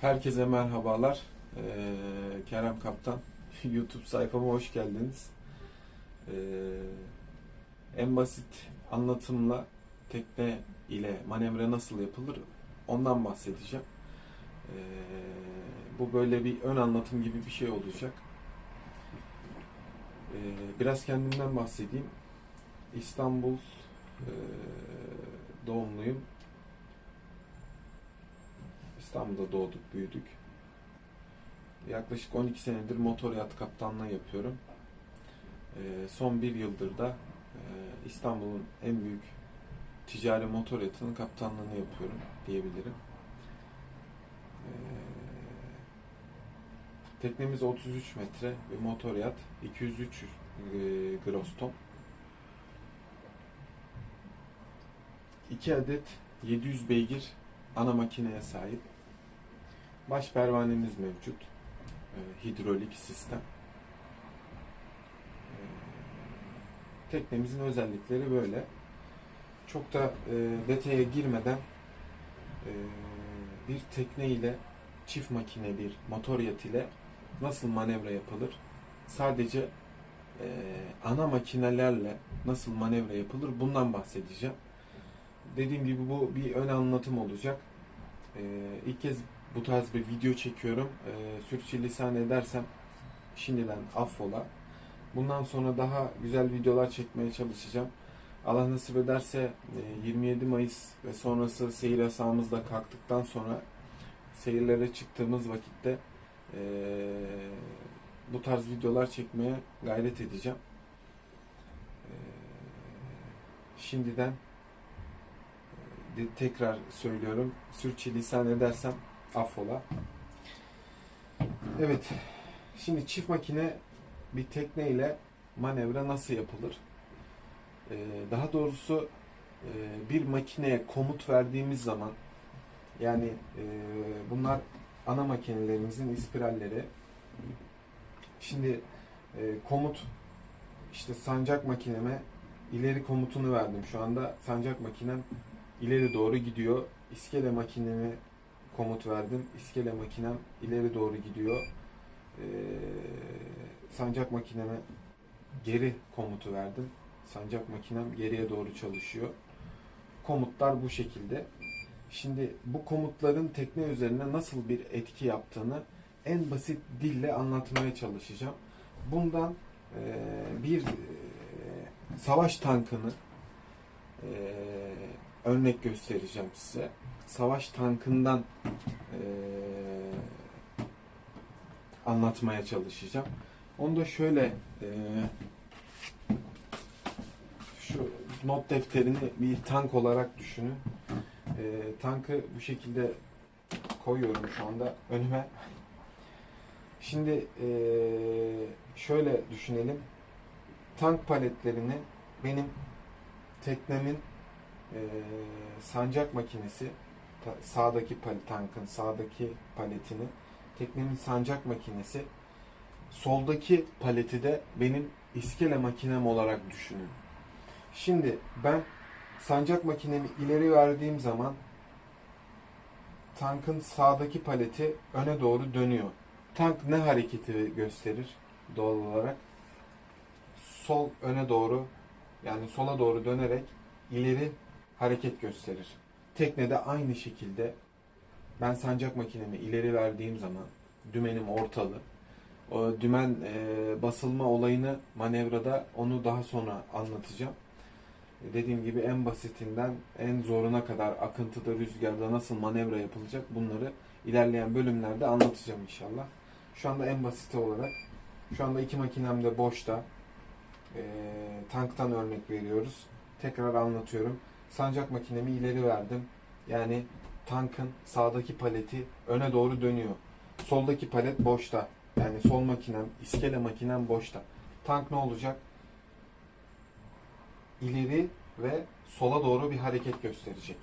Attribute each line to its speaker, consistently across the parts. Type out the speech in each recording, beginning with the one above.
Speaker 1: Herkese merhabalar. Ee, Kerem Kaptan. YouTube sayfama hoş geldiniz. Ee, en basit anlatımla tekne ile manevra nasıl yapılır ondan bahsedeceğim. Ee, bu böyle bir ön anlatım gibi bir şey olacak. Ee, biraz kendimden bahsedeyim. İstanbul e, doğumluyum. İstanbul'da doğduk, büyüdük. Yaklaşık 12 senedir motor yat kaptanlığı yapıyorum. Ee, son bir yıldır da e, İstanbul'un en büyük ticari motor yatının kaptanlığını yapıyorum diyebilirim. Ee, teknemiz 33 metre bir motor yat, 203 e, gross ton. 2 adet 700 beygir ana makineye sahip. Baş pervanemiz mevcut. Ee, hidrolik sistem. Ee, teknemizin özellikleri böyle. Çok da e, detaya girmeden e, bir tekne ile çift makine bir motor yat ile nasıl manevra yapılır? Sadece e, ana makinelerle nasıl manevra yapılır? Bundan bahsedeceğim. Dediğim gibi bu bir ön anlatım olacak. Ee, ilk kez bu tarz bir video çekiyorum. Ee, sürçülisan edersem şimdiden affola. Bundan sonra daha güzel videolar çekmeye çalışacağım. Allah nasip ederse e, 27 Mayıs ve sonrası seyir yasağımız da kalktıktan sonra seyirlere çıktığımız vakitte e, bu tarz videolar çekmeye gayret edeceğim. E, şimdiden de- tekrar söylüyorum. Sürçülisan edersem affola. Evet. Şimdi çift makine bir tekne ile manevra nasıl yapılır? Ee, daha doğrusu e, bir makineye komut verdiğimiz zaman yani e, bunlar ana makinelerimizin ispiralleri. Şimdi e, komut işte sancak makineme ileri komutunu verdim. Şu anda sancak makinem ileri doğru gidiyor. İskele makineme komut verdim. İskele makinem ileri doğru gidiyor. Ee, sancak makineme geri komutu verdim. Sancak makinem geriye doğru çalışıyor. Komutlar bu şekilde. Şimdi bu komutların tekne üzerine nasıl bir etki yaptığını en basit dille anlatmaya çalışacağım. Bundan e, bir e, savaş tankını e, örnek göstereceğim size. Savaş tankından e, anlatmaya çalışacağım. Onu da şöyle e, şu not defterini bir tank olarak düşünün. E, tankı bu şekilde koyuyorum şu anda önüme. Şimdi e, şöyle düşünelim. Tank paletlerini benim teknemin e, sancak makinesi ta- sağdaki pal tankın sağdaki paletini teknemin sancak makinesi soldaki paleti de benim iskele makinem olarak düşünün. Şimdi ben sancak makinemi ileri verdiğim zaman tankın sağdaki paleti öne doğru dönüyor. Tank ne hareketi gösterir doğal olarak? Sol öne doğru yani sola doğru dönerek ileri hareket gösterir. Teknede aynı şekilde ben sancak makinemi ileri verdiğim zaman dümenim ortalı. O dümen e, basılma olayını manevrada onu daha sonra anlatacağım. Dediğim gibi en basitinden en zoruna kadar akıntıda, rüzgarda nasıl manevra yapılacak bunları ilerleyen bölümlerde anlatacağım inşallah. Şu anda en basiti olarak şu anda iki makinem de boşta. E, tanktan örnek veriyoruz. Tekrar anlatıyorum. Sancak makinemi ileri verdim. Yani tankın sağdaki paleti öne doğru dönüyor. Soldaki palet boşta. Yani sol makinem, iskele makinem boşta. Tank ne olacak? İleri ve sola doğru bir hareket gösterecek.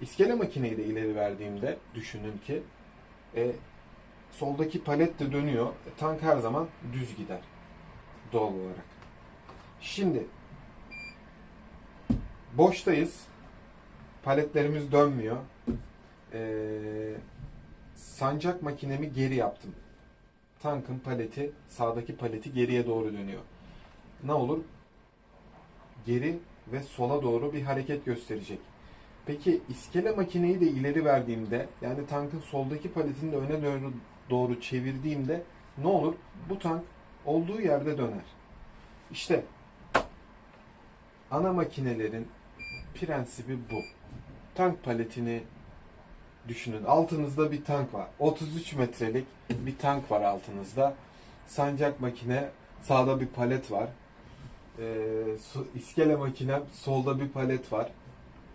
Speaker 1: İskele makineyi de ileri verdiğimde düşünün ki e, soldaki palet de dönüyor. E, tank her zaman düz gider. Doğal olarak. Şimdi boştayız. Paletlerimiz dönmüyor. Ee, sancak makinemi geri yaptım. Tankın paleti, sağdaki paleti geriye doğru dönüyor. Ne olur? Geri ve sola doğru bir hareket gösterecek. Peki iskele makineyi de ileri verdiğimde yani tankın soldaki paletini de öne doğru, doğru çevirdiğimde ne olur? Bu tank olduğu yerde döner. İşte ana makinelerin prensibi bu. Tank paletini düşünün. Altınızda bir tank var. 33 metrelik bir tank var altınızda. Sancak makine sağda bir palet var. Ee, iskele makinem solda bir palet var.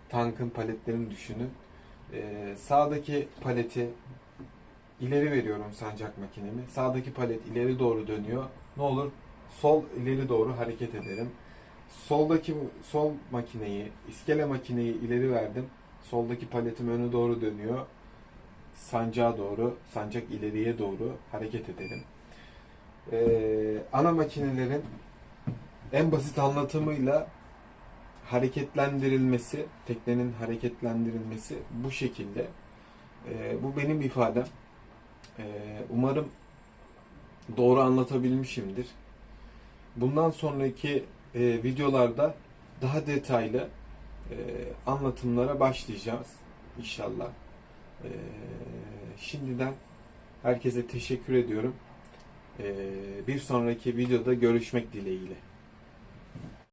Speaker 1: Tankın paletlerini düşünün. Ee, sağdaki paleti ileri veriyorum sancak makinemi. Sağdaki palet ileri doğru dönüyor. Ne olur? Sol ileri doğru hareket ederim. Soldaki sol makineyi, iskele makineyi ileri verdim. Soldaki paletim öne doğru dönüyor. Sancağa doğru, sancak ileriye doğru hareket ederim. Ee, ana makinelerin en basit anlatımıyla hareketlendirilmesi, teknenin hareketlendirilmesi bu şekilde. Ee, bu benim ifadem. Ee, umarım doğru anlatabilmişimdir. Bundan sonraki e, videolarda daha detaylı e, anlatımlara başlayacağız inşallah. E, şimdiden herkese teşekkür ediyorum. E, bir sonraki videoda görüşmek dileğiyle.